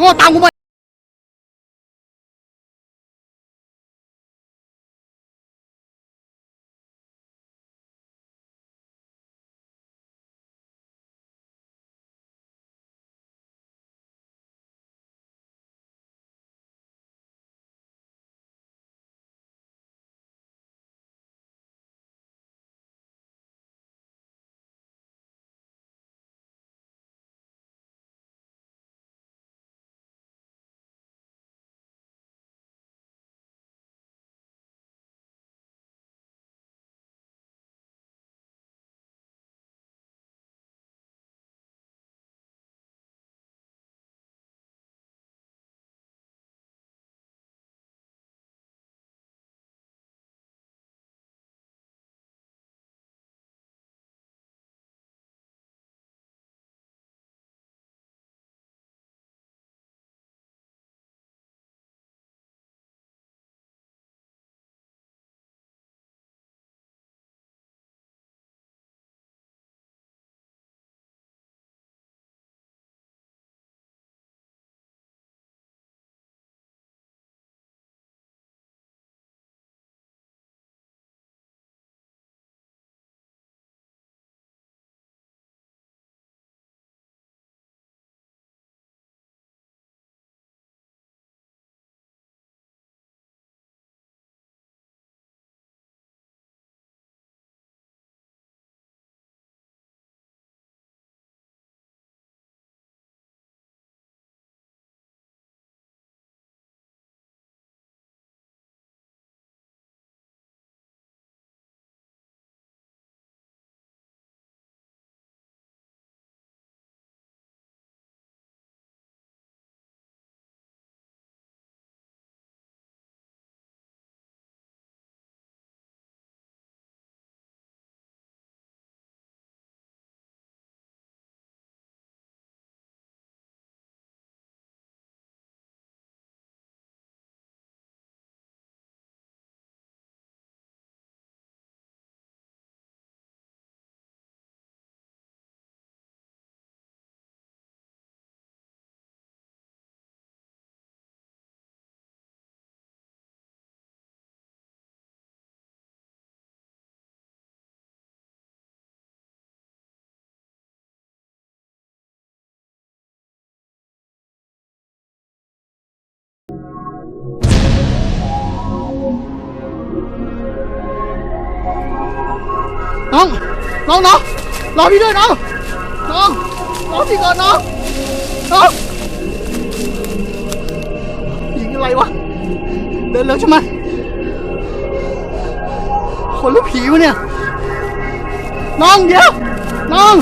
โง่ตาม น้อง น้องน้องรอพี่ด้วยน้อง น้องรอพี่ก่อนน้อง น้องหญิงอะไรวะ เดินเร็วใช่ไหมคนหรือผีวะเนี่ย น้องเดี๋ยว น้อง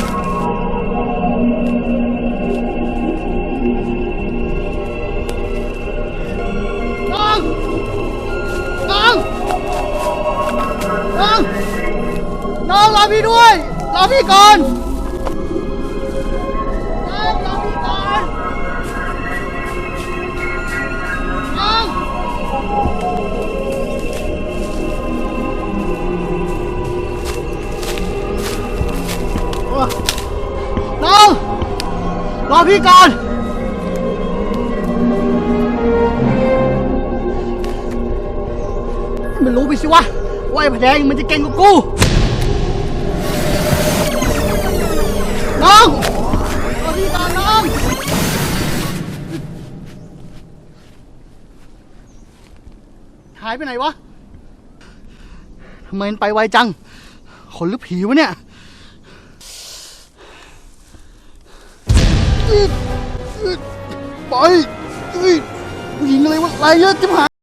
อรอพี่ด้วยรอพี่ก่อนน้องรอพี่ก่อนน้องน้องรอพี่ก่อนมันรู้ไปสิวะว่าไอ้พะแดงมันจะเก่งกว่ากู ไปไหนวะทำไมมันไปไวจัง คนหรือผีวะเนี่ยบอยผู้หญิงอะไรวะไรเยอะจิ๋หาย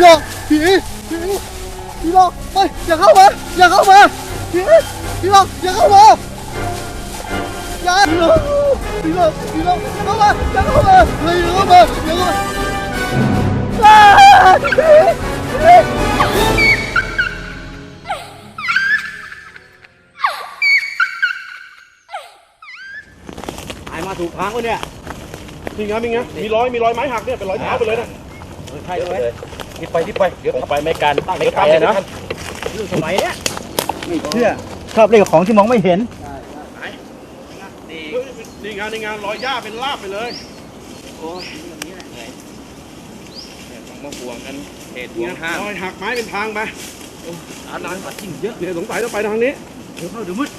หลอกผีผีผีหลอกเฮ้ยอย่าเข้ามาอย่าเข้ามาผีผีหลอกอย่าเข้ามาอย่าผีหลอกผีหลอกผีหลอกเข้ามาอย่าเข้ามาเฮ้ยอย่าเข้ามาอย่าเข้ามาอ้าวผีผีตายมาถูกทางวะเนี่ยนี่ไงนี่ไงมีรอย มีรอยไม้หักเนี่ย เป็นรอยเท้าไปเลยนะ ใช่เลยรีบไปรีบไปเดี๋ยวไปไม่กันไม่เดี๋ยวไกลตามนะนะสมัยเนี้ยเชื่อชอบเล่นกับของที่มองไม่เห็นนี่ไงนี่ไงรอยหญ้าเป็นลาบไปเลยต้องมาห่วงกันเหตุห่นี่วไงงห้ามรอยหักไม้เป็นทางไปร้านร้านปัดจิ้งเยอะเนี่ยสงสัยต้องไปทางนี้เดี๋ยวเข้าเดี๋ยวมืด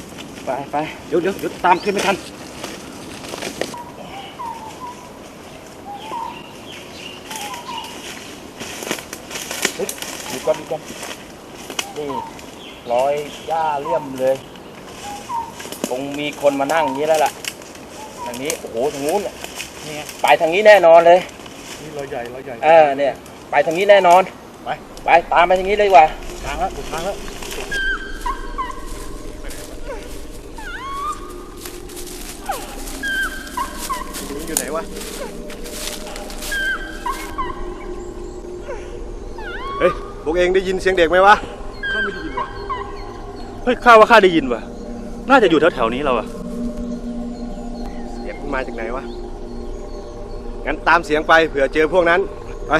ไปไปเดี๋ยวเดี๋ยวเดี๋ยวตามขึ้นไม่ทัน ดู ก่อนดูก่อนนี่รอยหญ้าเลี่ยมเลย คงมีคนมานั่งอย่างนี้แล้วล่ะทางนี้โอ้โหทางนู้นน่ะไปทางนี้แน่นอนเลย นี่รอยใหญ่รอยใหญ่ เออเนี่ย ไปทางนี้แน่นอน ไป ไปตามไปทางนี้เลยดีกว่า ทางแล้วถูกทางแล้วอยู่ไหนวะเฮ้ยพ วกเองได้ยินเสียงเด็กไหมวะ ข้าไม่ได้ยินว่ะเฮ้ยข้าว่าข้าได้ยินว่ะ น่าจะอยู่แถวๆนี้เราอะเสียงมันมาจากไหนวะ งั้นตามเสียงไปเผื่อเจอพวกนั้น ไป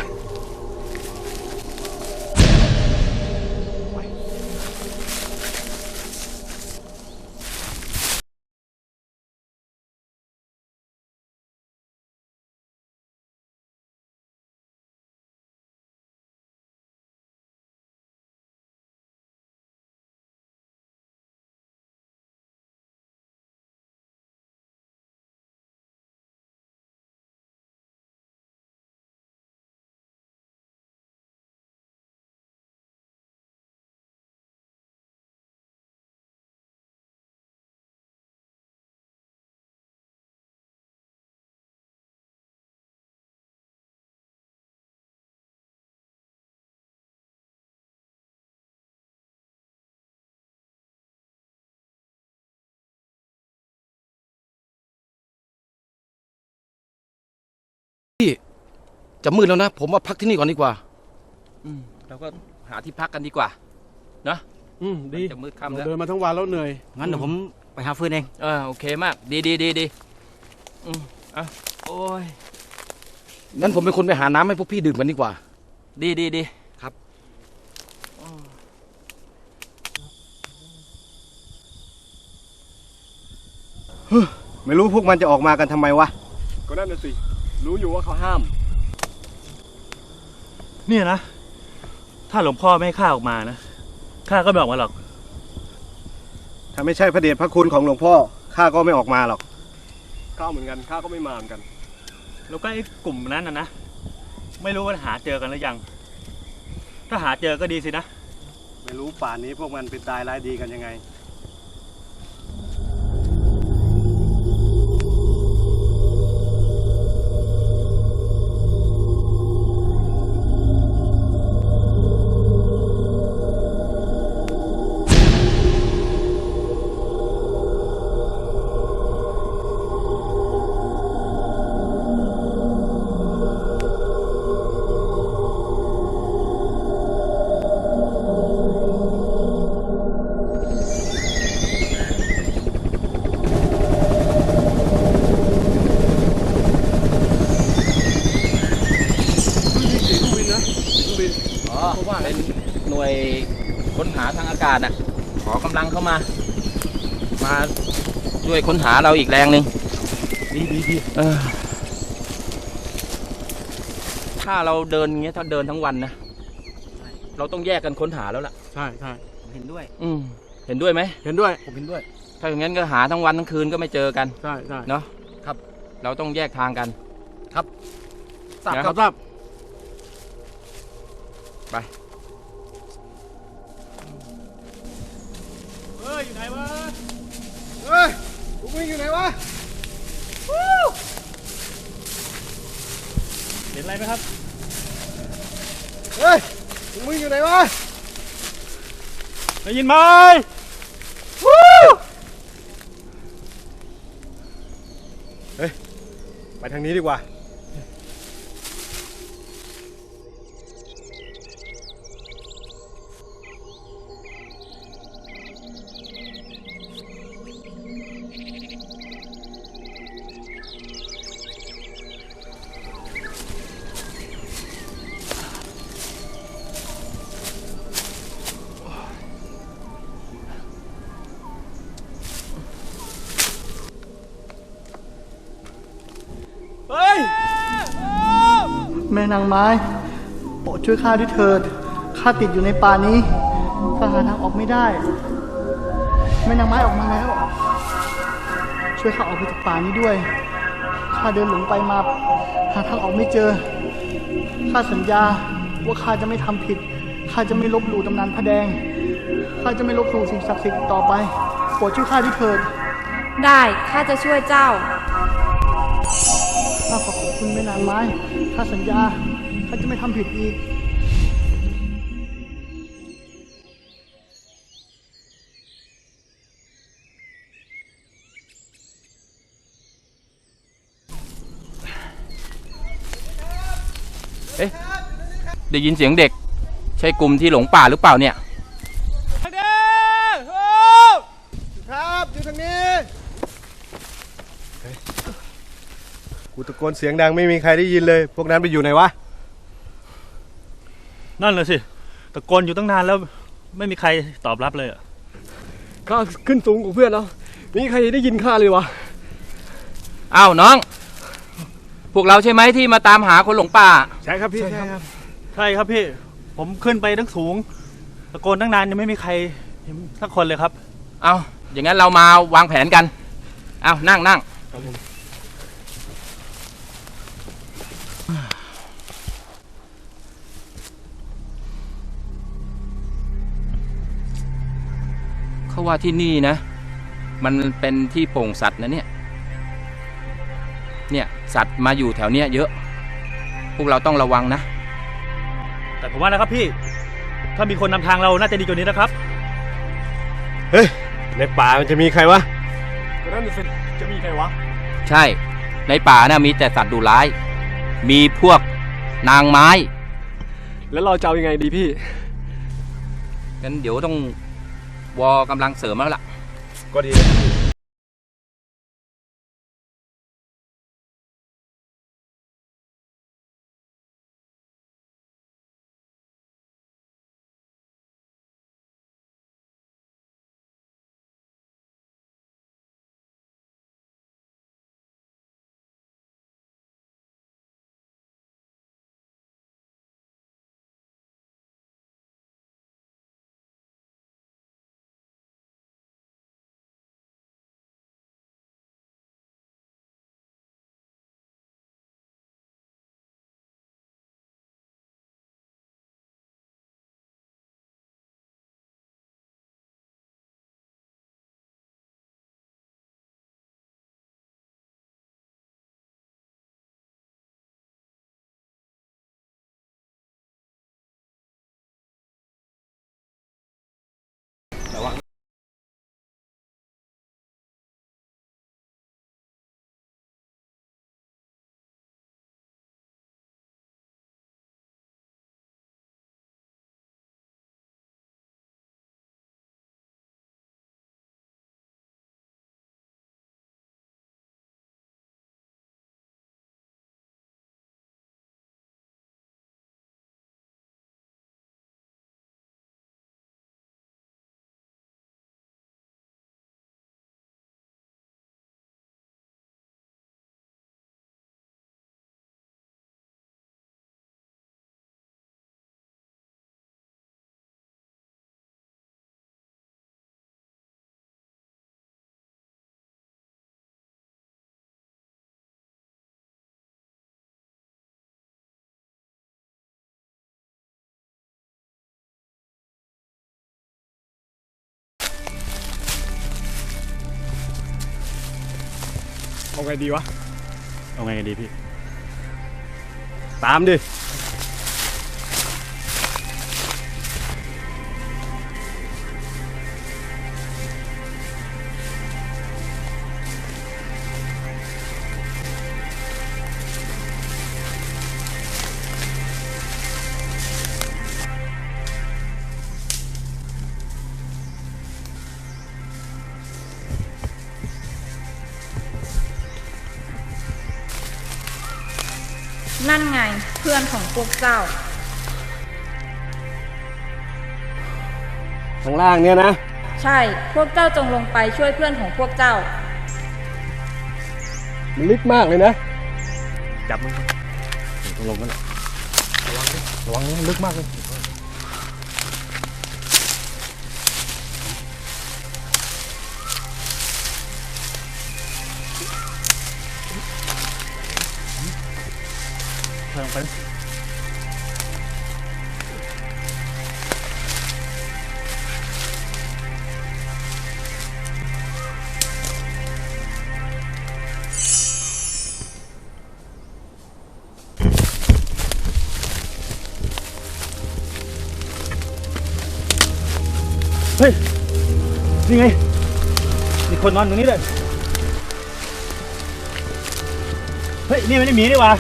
จะมืดแล้วนะ ผมว่าพักที่นี่ก่อนดีกว่าอืมเราก็หาที่พักกันดีกว่าอืมดีจะมืดค่ำแล้วเดินมาทั้งวันแล้วเหนื่อยงั้นเดี๋ยวผมไปหาฟืนเองเออโอเคมาก ดีดีดีดีอืมอะโอ้ยงั้นผมเป็นคนไปหาน้ำให้พวกพี่ดื่มกันดีกว่า ดีดีดีไม่รู้พวกมันจะออกมากันทำไมวะ ก็นั่นน่ะสิ รู้อยู่ว่าเขาห้าม เนี่ยนะ ถ้าหลวงพ่อไม่ให้ข้าออกมานะข้าก็ไม่ออกมาหรอก ถ้าไม่ใช่พระเดชพระคุณของหลวงพ่อข้าก็ไม่ออกมาหรอกข้าเหมือนกันข้าก็ไม่มาเหมือนกัน แล้วก็ไอ้กลุ่มนั้นนะนะไม่รู้ว่าหาเจอกันหรือยัง ถ้าหาเจอก็ดีสินะ ไม่รู้ป่านนี้พวกมันเป็นตายร้ายดีกันยังไง ค้นหาทางอากาศน่ะ ขอกำลังเข้ามา มาช่วยค้นหาเราอีกแรงหนึ่งดีดีดีเออถ้าเราเดินอย่างเงี้ยถ้าเดินทั้งวันนะเราต้องแยกกันค้นหาแล้วล่ะ ใช่ใช่เห็นด้วย อืมเห็นด้วยไหม เห็นด้วย ผมเห็นด้วย ถ้าอย่างนั้นก็หาทั้งวันทั้งคืนก็ไม่เจอกัน ใช่ใช่เนาะครับ เราต้องแยกทางกันทราบนะครับทราบไป เฮ้ยอยู่ไหนวะเฮ้ยพวกมึงอยู่ไหนวะเห็นอะไรไหมครับ เฮ้ยมึงอยู่ไหนวะได้ยินไหมไปทางนี้ดีกว่า นางไม้โปรดช่วยข้าด้วยเถิดข้าติดอยู่ในป่านี้ข้าหาทางออกไม่ได้ แม่นางไม้ออกมาแล้ว ช่วยข้าออกไปจากป่านี้ด้วยข้าเดินหลงไปมาหาทางออกไม่เจอข้าสัญญาว่าข้าจะไม่ทำผิดข้าจะไม่ลบหลู่ตำนานพระแดงข้าจะไม่ลบหลู่สิ่งศักดิ์สิทธิ์อีกต่อไปโปรดช่วยข้าด้วยเถิด ได้ข้าจะช่วยเจ้าข้าขอขอบคุณแม่นางไม้ข้าสัญญาข้าจะไม่ทำผิดอีกได้ยินเสียงเด็ก ใช่กลุ่มที่หลงป่าหรือเปล่าเนี่ยครับอยู่ทางนี้เฮ้ย กูตะโกนเสียงดังไม่มีใครได้ยินเลย พวกนั้นไปอยู่ไหนวะ นั่นเลยสิตะโกนอยู่ตั้งนานแล้วไม่มีใครตอบรับเลยอะข้าขึ้นสูงกว่าเพื่อนแล้วไม่มีใครได้ยินข้าเลยวะอ้าวน้อง พวกเราใช่ไหมที่มาตามหาคนหลงป่า ใช่ครับพี่ใช่ครับ ใช่ครับพี่ ผมขึ้นไปตั้งสูง ตะโกนตั้งนานยังไม่มีใครเห็นสักคนเลยครับ เอาอย่างนั้นเรามาวางแผนกัน เอานั่งนั่ง เขาว่าที่นี่นะ มันเป็นที่โปร่งสัตว์นะเนี่ย เนี่ยสัตว์มาอยู่แถวเนี้ยเยอะ พวกเราต้องระวังนะ แต่ผมว่านะครับพี่ ถ้ามีคนนำทางเราน่าจะดีกว่านี้นะครับ เฮ้ย ในป่ามันจะมีใครวะก็นั่นสิจะมีใครวะ ใช่ ในป่านะมีแต่สัตว์ดุร้าย มีพวกนางไม้ แล้วเราจะเอายังไงดีพี่ งั้นเดี๋ยวต้อง วอกำลังเสริมแล้วล่ะ ก็ดี เอาไงดีวะ เอาไงกันดีพี่ ตามดิ ล่างเนี่ยนะ ใช่ พวกเจ้าจงลงไปช่วยเพื่อนของพวกเจ้า มันลึกมากเลยนะ จับมันต้องลงกันแหละระวังดิระวังนะลึกมากเลยเพิ่มไป นี่ไง มีคนนอนตรงนี้เลยเฮ้ย นี่ไม่ได้หมีนี่หว่า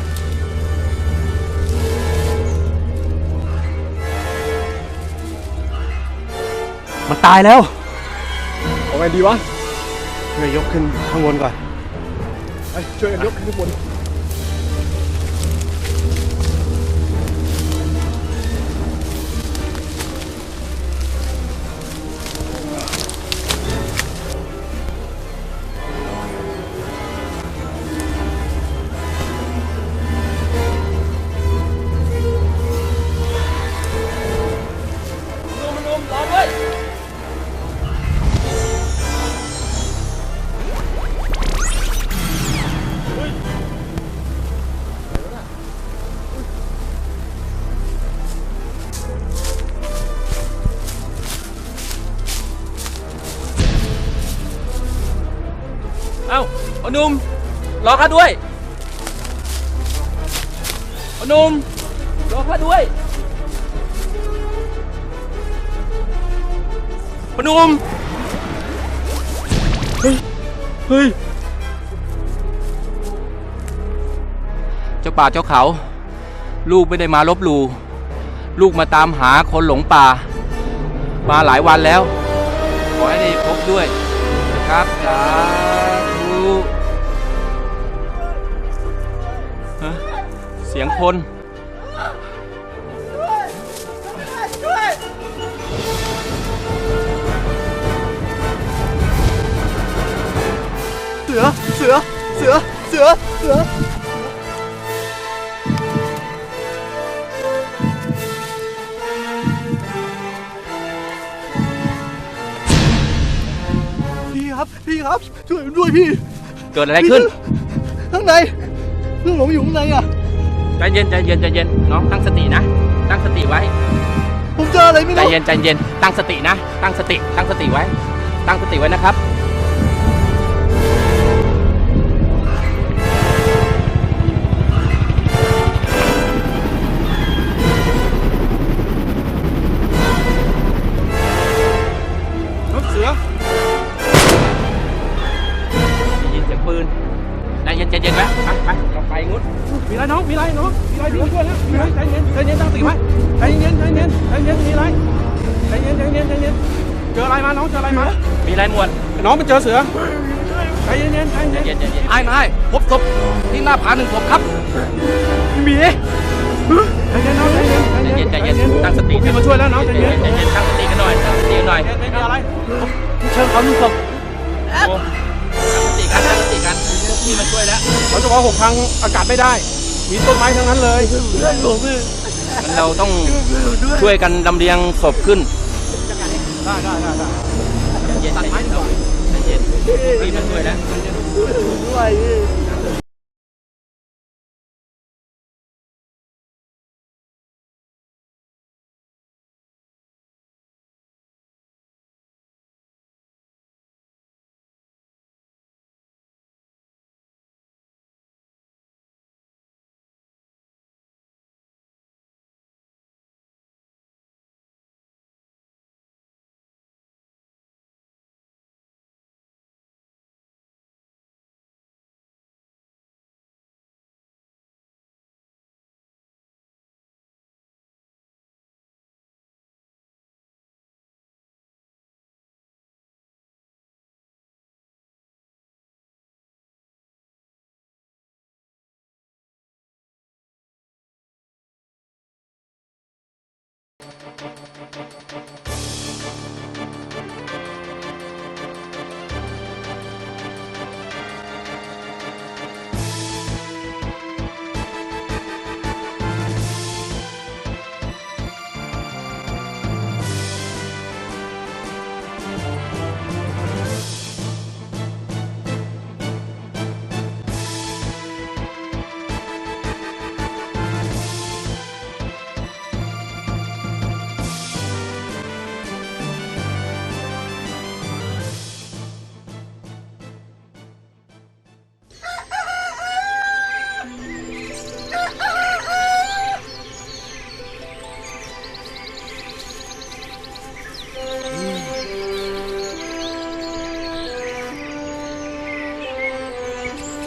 มันตายแล้ว เอาไงดีวะช่วยยกขึ้นข้างบนก่อน ไปช่วยกันยกขึ้นข้างบน เอ้าพอหนุ่มรอข้าด้วยพอหนุ่มรอข้าด้วยพอหนุ่มเฮ้ยเฮ้ยเจ้าป่าเจ้าเขา ลูกไม่ได้มาลบหลู่ลูกมาตามหาคนหลงป่า มาหลายวันแล้ว ขอให้ได้พบด้วยนะครับสา เสียงคนเสือ เสือ เสือ เสือ เสือ พี่ครับ พี่ครับ ช่วยผมด้วยพี่ เกิดอะไรขึ้น ข้างในเรื่องหลงอยู่ข้างในอะ ใจเย็นใจเย็นใจเย็นน้องตั้งสตินะ ตั้งสติไว้ ผมเจออะไรไม่ใจรู้เย็นใจเย็นตั้งสตินะ ตั้งสติ ตั้งสติไว้ ตั้งสติไว้นะครับเสือ ได้ยินเสียงปืนใจเย็นใจเย็นไว้ไปไปเราไปงุ้น มีอะไรน้องมีอะไรน้องมีอะไรพี่ช่วยแล้วมีอะไรใจเย็นใจเย็นตั้งสติไว้ใจเย็นใจเย็นใจเย็นมีอะไรใจเย็นใจเย็นใจเย็นเจออะไรมาน้องเจออะไรมามีอะไรหมวดน้องมันเจอเสือใจเย็นเย็นใจเย็นเย็นใจเย็นไอ้นายพบศพที่หน้าผาหนึ่งศพครับมีใจเย็นน้องใจเย็นใจเย็นใจเย็นตั้งสติพี่มาช่วยแล้วน้องใจเย็นใจเย็นตั้งสติกันหน่อยตั้งสติกันหน่อยไม่มีอะไรเชิญเขาหนึ่งศพตั้งสติกันตั้งสติกันพี่มาช่วยแล้วเราจะว่าหกครั้งอากาศไม่ได้ มีต้นไม้ทั้งนั้นเลยงั้นเราต้องช่วยกันลำเลียงศพขึ้น ได้ได้ได้ได้ใจเย็นใจเย็นใจเย็นพี่มาช่วยแล้ว ด้วย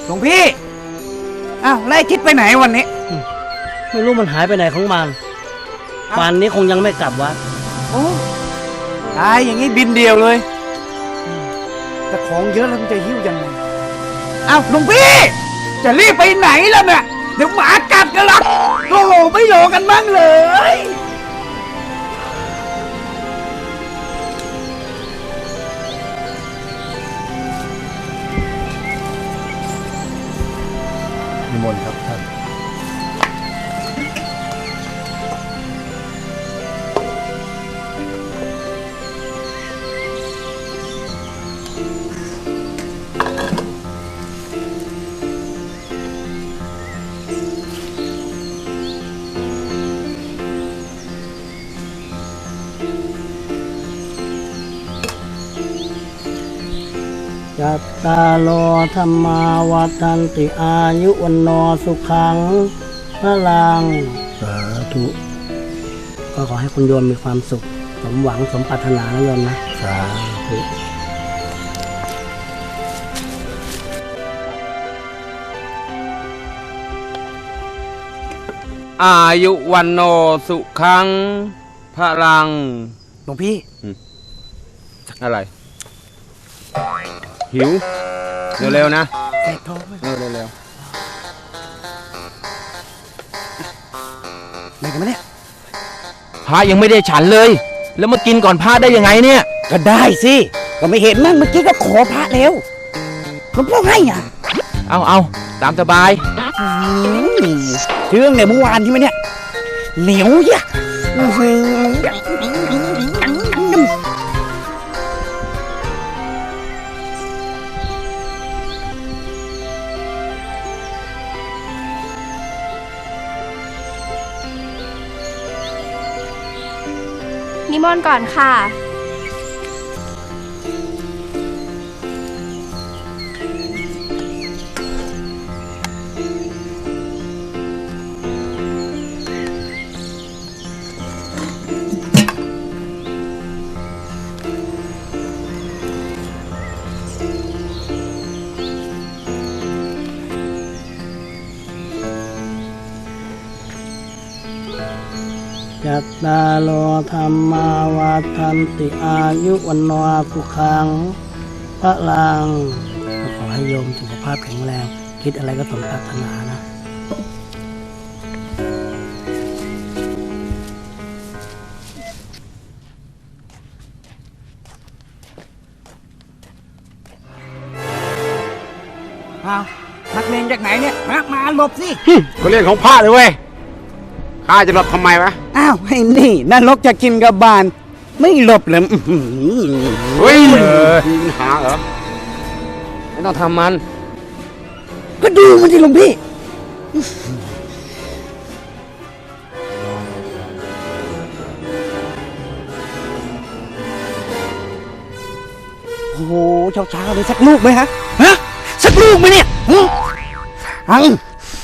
หลวงพี่ อ้าวไล่ทิศไปไหนวันนี้ ไม่รู้มันหายไปไหนของมันป่านนี้คงยังไม่กลับวัดโอ้ตายอย่างนี้บินเดียวเลย แต่ของเยอะแล้วมันจะหิ้วยังไงอ้าวหลวงพี่ จะรีบไปไหนล่ะเนี่ยเดี๋ยวหมากัดกันหรอกโอ้โหไม่รอกันบ้างเลย จัตตาโลธรรมาวัฏันติอายุวันโนสุขังพลังสาธุก็ขอให้คุณโยมมีความสุข สมหวังสมปรารถนานะโยมนะ สาธุอายุวันโนสุขังพลัง หลวงพี่ อะไร หิว เร็วๆนะแสบท้องไหมเร็วๆอะไรกันมาเนี่ยพระยังไม่ได้ฉันเลย แล้วมากินก่อนพระได้ยังไงเนี่ย ก็ได้สิ ก็ไม่เห็นมั้งเมื่อกี้ก็ขอพระแล้วหลวงพ่อให้อะเอาเอาตามสบายอืมเรื่องเนี่ยเมื่อวานใช่ไหมเนี่ยเหนียวย่ะอื้อหือ นินก่อนค่ะ จัตตาโลธรรมาวัฏันติอายุวันโนสุขังพลังก็ขอให้โยมสุขภาพแข็งแรง คิดอะไรก็สมปรารถนานะอ้าวนักเลงจากไหนเนี่ยมามาหลบสิ ก็เรื่องของพระเลยเว้ยข้าจะหลบทำไมวะ อ้าวไอ้นี่นรกจะกินกับบาน ไม่หลบเลยอื้อหือเฮ้ยมีปัญหาเหรอไม่ต้องทำมัน ก็ดูมันที่หลวงพี่ โอ้โหเช้าๆเลยสักลูกไหมฮะฮะสักลูกไหมเนี่ยฮึอัง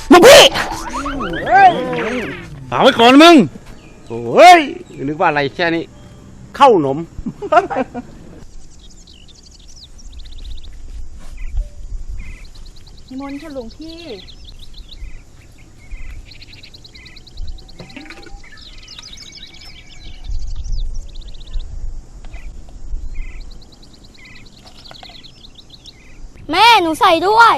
หลวงพี่ฝากไว้ก่อนมึง โอ้ย นึกว่าอะไรแค่นี้ เข้าหนม นิมนต์ค่ะหลวงพี่ แม่หนูใส่ด้วย